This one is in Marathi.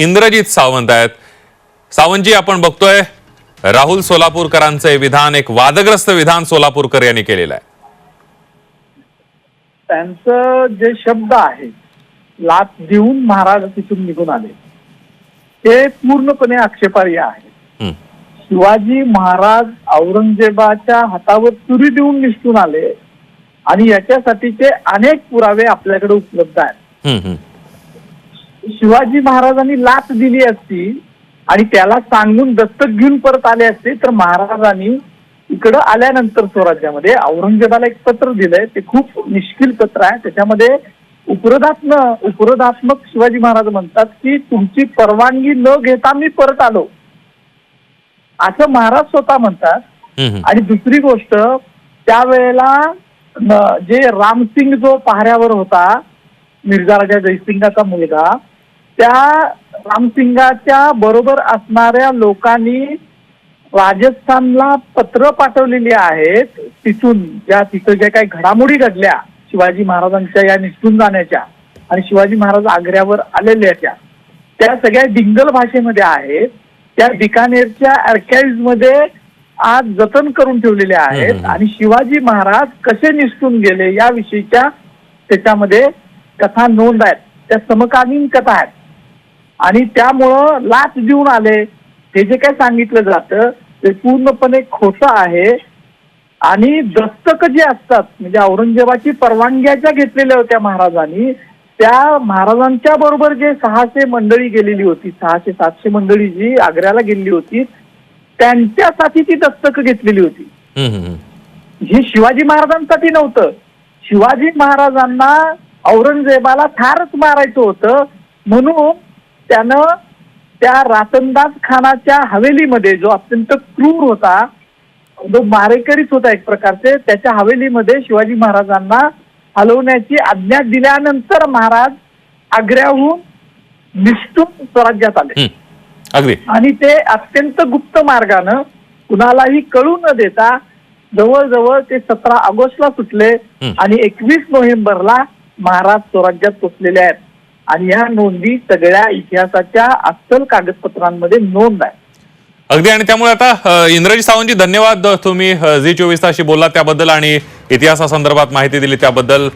इंद्रजित सावंत आहेत. सावंतजी आपण बघतोय राहुल सोलापूरकरांचे विधान एक वादग्रस्त विधान सोलापूरकर यांनी केलेलं आहे. त्यांचं जे शब्द आहे लाच देऊन महाराज तिथून निघून आले. ते पूर्णपणे आक्षेपार्ह आहे. हं, शिवाजी महाराज औरंगजेबाच्या हातावर तुरी देऊन निसटून आले आणि याच्यासाठीचे अनेक पुरावे आपल्याकडे उपलब्ध आहेत. हं, हं. शिवाजी महाराजांनी लाच दिली असती आणि त्याला सांगून दत्तक घेऊन परत आले असते तर महाराजांनी इकडं आल्यानंतर स्वराज्यामध्ये औरंगजेबाला एक पत्र दिलंय. ते खूप निष्किल पत्र आहे. त्याच्यामध्ये उपरोधात्मक उपरोधात्मक शिवाजी महाराज म्हणतात की तुमची परवानगी न घेता मी परत आलो. असं महाराज स्वतः म्हणतात. आणि दुसरी गोष्ट त्यावेळेला जे रामसिंग जो पहाऱ्यावर होता मिर्झा राजा जयसिंगाचा मुलगा त्या रामसिंगाच्या बरोबर असणाऱ्या लोकांनी राजस्थानला पत्र पाठवलेली आहेत तिथून. ज्या तिथं ज्या काही घडामोडी घडल्या शिवाजी महाराजांच्या या निसटून जाण्याच्या आणि शिवाजी महाराज आग्र्यावर आलेल्याच्या त्या सगळ्या डिंगल भाषेमध्ये आहेत. त्या बिकानेरच्या archives मध्ये आज जतन करून ठेवलेले आहेत. आणि शिवाजी महाराज कसे निसटून गेले याविषयीच्या त्याच्यामध्ये कथा नोंद आहेत. त्या समकालीन कथा आहेत. आणि त्यामुळं लाच देऊन आले. हे जे काय सांगितलं जातं ते पूर्णपणे खोटं आहे. आणि दस्तक जे असतात म्हणजे औरंगजेबाची परवानग्या ज्या घेतलेल्या होत्या महाराजांनी त्या महाराजांच्या बरोबर जे सहाशे मंडळी गेलेली होती सहाशे सातशे मंडळी जी आग्र्याला गेलेली होती त्यांच्यासाठी ती दस्तक घेतलेली होती. हं, शिवाजी महाराजांसाठी नव्हतं. शिवाजी महाराजांना औरंगजेबाला ठारच मारायचं होतं. म्हणून त्यानं त्या रातनदास खानाच्या हवेलीमध्ये जो अत्यंत क्रूर होता जो मारेकरीच होता एक प्रकारचे त्याच्या हवेलीमध्ये शिवाजी महाराजांना हलवण्याची आज्ञा दिल्यानंतर महाराज आग्र्याहून निष्ठून स्वराज्यात आले. अगदी आणि ते अत्यंत गुप्त मार्गानं कुणालाही कळू न देता जवळजवळ ते सतरा ऑगस्टला सुटले. आणि एकवीस नोव्हेंबरला महाराज स्वराज्यात पोचलेले आहेत आणि या नोंदी सगळ्या इतिहासाच्या अस्सल कागदपत्रांमध्ये नोंद आहे. अगदी आणि त्यामुळे आता इंद्रजी सावंतजी धन्यवाद. तुम्ही जी चोवीस ताशी बोलला त्याबद्दल आणि इतिहासासंदर्भात माहिती दिली त्याबद्दल.